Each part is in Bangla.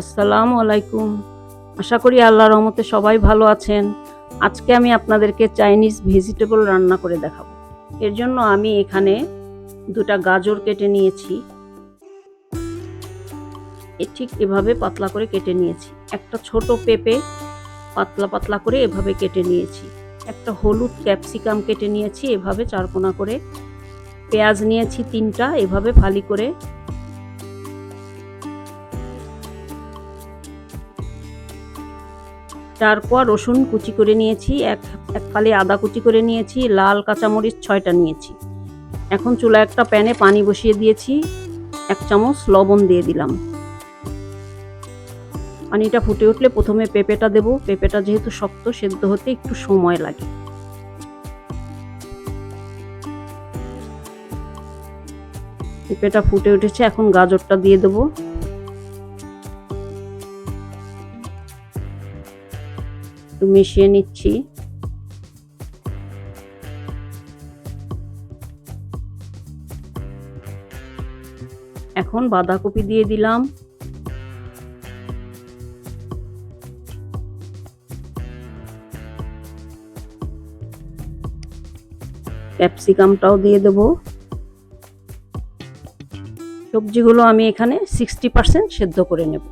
আসসালামু আলাইকুম। আশা করি আল্লাহর রহমতে সবাই ভালো আছেন। আজকে আমি আপনাদেরকে চাইনিজ ভেজিটেবল রান্না করে দেখাবো। এর জন্য আমি এখানে দুটা গাজর কেটে নিয়েছি। ঠিক এভাবে পাতলা করে কেটে নিয়েছি। একটা ছোট পেঁপে পাতলা পাতলা করে এভাবে কেটে নিয়েছি। একটা হলুদ ক্যাপসিকাম কেটে নিয়েছি, এভাবে চারকোনা করে। পেঁয়াজ নিয়েছি তিনটা, এভাবে ফালি করে তারপর রসুন কুচি করে নিয়েছি, এক এক ফালি আদা কুচি করে নিয়েছি, লাল কাঁচামরিচ ছয়টা নিয়েছি। এখন চুলা একটা প্যানে পানি বসিয়ে দিয়েছি, এক চামচ লবণ দিয়ে দিলাম। পানিটা ফুটে উঠলে প্রথমে পেঁপেটা দেব, পেঁপেটা যেহেতু শক্ত, সেদ্ধ হতে একটু সময় লাগে। পেঁপেটা ফুটে উঠেছে, এখন গাজরটা দিয়ে দেবো। একটু মিশিয়ে নিচ্ছি। এখন বাঁধাকপি দিয়ে দিলাম। ক্যাপসিকামটাও দিয়ে দেব। সবজিগুলো আমি এখানে সিক্সটি পার্সেন্ট সেদ্ধ করে নেব।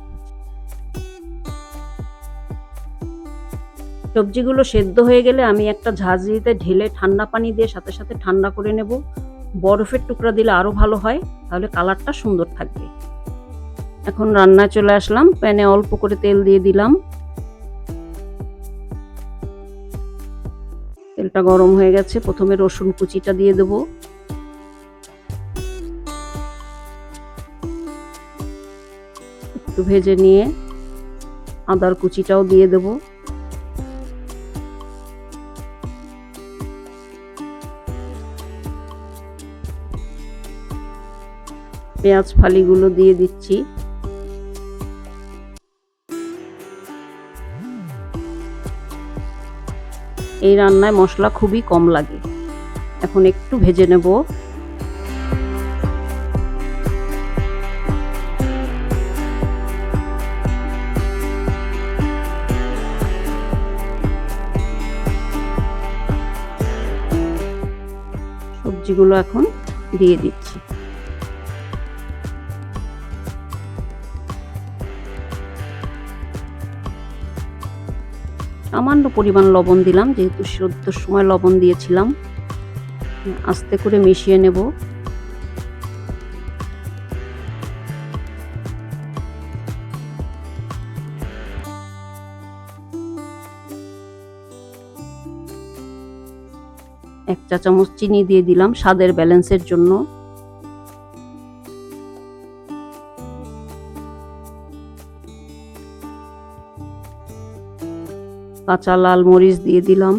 সবজিগুলো সেদ্ধ হয়ে গেলে আমি একটা ঝাঁঝরিতে ঢেলে ঠান্ডা পানি দিয়ে সাথে সাথে ঠান্ডা করে নেব। বরফের টুকরা দিলে আরও ভালো হয়, তাহলে কালারটা সুন্দর থাকবে। এখন রান্নায় চলে আসলাম, প্যানে অল্প করে তেল দিয়ে দিলাম। তেলটা গরম হয়ে গেছে, প্রথমে রসুন কুচিটা দিয়ে দেব। একটু ভেজে নিয়ে আদার কুচিটাও দিয়ে দেবো। পেঁয়াজ ফালিগুলো দিয়ে দিচ্ছি। এই রান্নায় মশলা খুবই কম লাগে। এখন একটু ভেজে নেব। সবজিগুলো এখন দিয়ে দিচ্ছি। সামান্য পরিমাণ লবণ দিলাম, যেহেতু সেদ্ধর সময় লবণ দিয়েছিলাম। আস্তে করে মিশিয়ে নেব। এক চা চামচ চিনি দিয়ে দিলাম স্বাদের ব্যালেন্সের জন্য। কাঁচা লাল মরিচ দিয়ে দিলাম।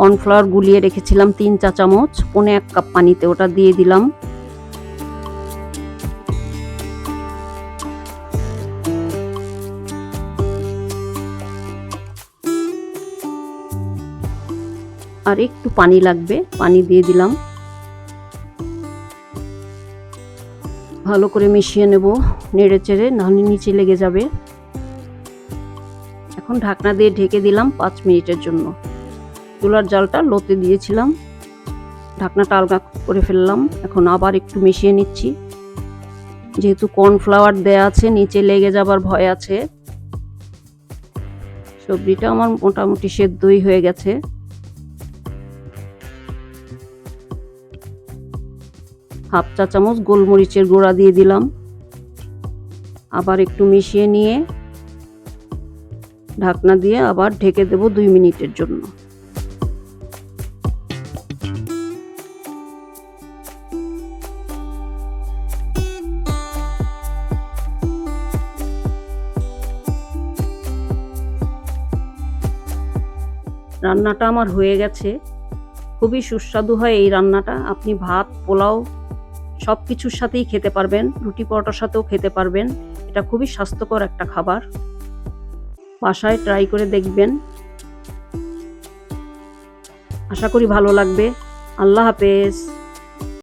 কর্নফ্লাওয়ার গুলিয়ে রেখেছিলাম তিন চা চামচ পনে এক কাপ পানিতে ওটা দিয়ে দিলাম। আর একটু পানি লাগবে, পানি দিয়ে দিলাম। ভালো করে মিশিয়ে নেব, নেড়ে চেড়ে, নাহলে নিচে লেগে যাবে। এখন ঢাকনা দিয়ে ঢেকে দিলাম পাঁচ মিনিটের জন্য। চুলার জালটা লোতে দিয়েছিলাম। ঢাকনাটা আলগা করে ফেললাম। এখন আবার একটু মিশিয়ে নিচ্ছি। যেহেতু কর্নফ্লাওয়ার দেয়া আছে, নিচে লেগে যাবার ভয় আছে। সবজিটা আমার মোটামুটি সেদ্ধই হয়ে গেছে। হাফ চা চামচ গোলমরিচের গুঁড়া দিয়ে দিলাম। আবার একটু মিশিয়ে নিয়ে ঢাকনা দিয়ে আবার ঢেকে দেব দুই মিনিটের জন্য। রান্নাটা আমার হয়ে গেছে। খুবই সুস্বাদু হয় এই রান্নাটা। আপনি ভাত, পোলাও সব কিছুর সাথেই খেতে পারবেন, রুটি পরোটার সাথেও খেতে পারবেন। এটা খুবই স্বাস্থ্যকর একটা খাবার। বাসায় ট্রাই করে দেখবেন। আশা করি ভালো লাগবে। আল্লাহ হাফেজ।